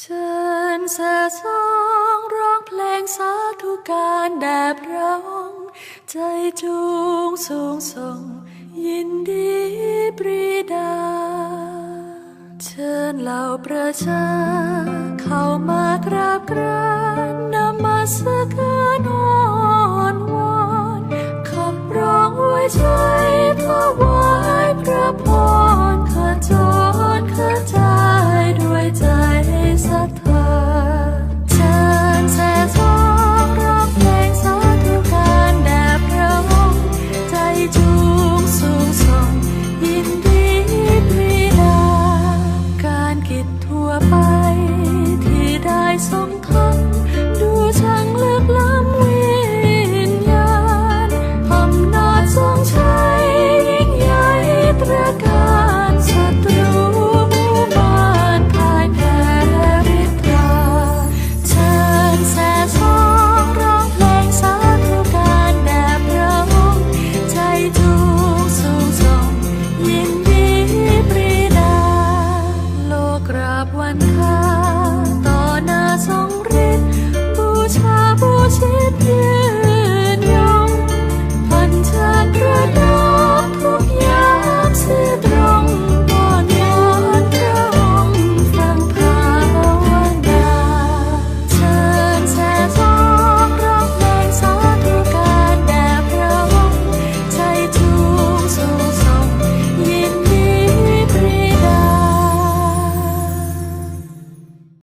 เชิญแส่สองร้องเพลงสาธุการแด่พระองค์ใจจูงสูงส่ง ยินดีปรีดา เชิญเหล่าประชา เข้ามากราบกรานนมัสการ